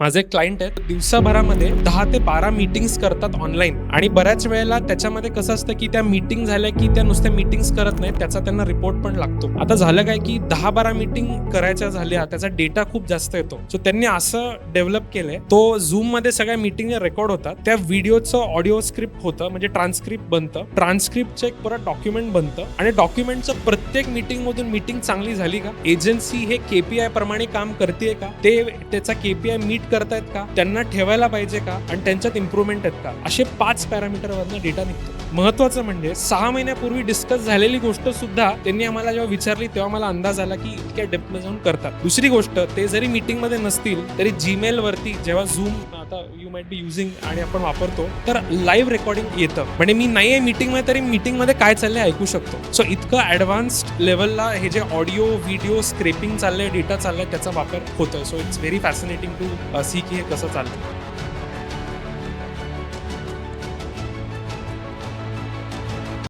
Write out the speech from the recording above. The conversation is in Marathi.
माझे क्लायंट आहेत दिवसाभरामध्ये दहा ते बारा मीटिंग्स करतात ऑनलाईन आणि बऱ्याच वेळेला त्याच्यामध्ये कसं असतं की त्या मीटिंग झाल्या की त्या नुसत्या मीटिंग्स करत नाहीत त्याचा त्यांना रिपोर्ट पण लागतो. आता झालं काय की दहा बारा मीटिंग करायच्या झाल्या त्याचा डेटा खूप जास्त येतो. सो त्यांनी असं डेव्हलप केलंय तो झूममध्ये सगळ्या मीटिंग रेकॉर्ड होतात त्या व्हिडिओचं ऑडिओ स्क्रिप्ट होतं म्हणजे ट्रान्स्क्रिप्ट बनतं. ट्रान्स्क्रिप्टचं एक परत डॉक्युमेंट बनतं. आणि डॉक्युमेंटचं प्रत्येक मीटिंग मधून मीटिंग चांगली झाली का? एजन्सी हे केपीआय प्रमाणे काम करते का? ते त्याचा केपीआय मीट करतायत का? त्यांना ठेवायला पाहिजे का? आणि त्यांच्यात इम्प्रुव्हमेंट आहेत का? असे पाच पॅरामीटरवरनं डेटा निघतो. महत्वाचं म्हणजे सहा महिन्यापूर्वी डिस्कस झालेली गोष्ट सुद्धा त्यांनी आम्हाला जेव्हा विचारली तेव्हा मला अंदाज आला की इतक्या डेप्थ जाऊन करतात. दुसरी गोष्ट ते जरी मीटिंगमध्ये नसतील तरी जीमेल वरती जेव्हा झूम आता यू माइट बी युझिंग आणि आपण वापरतो तर लाईव्ह रेकॉर्डिंग येतं. म्हणजे मी नाही आहे मीटिंगमध्ये तरी मीटिंगमध्ये काय चाललंय ऐकू शकतो. सो इतकं ॲडव्हान्स्ड लेवलला हे जे ऑडिओ व्हिडिओ स्क्रेपिंग चाललंय डेटा चाललाय त्याचा वापर होतोय. So it's very fascinating to see की हे कसं चाललं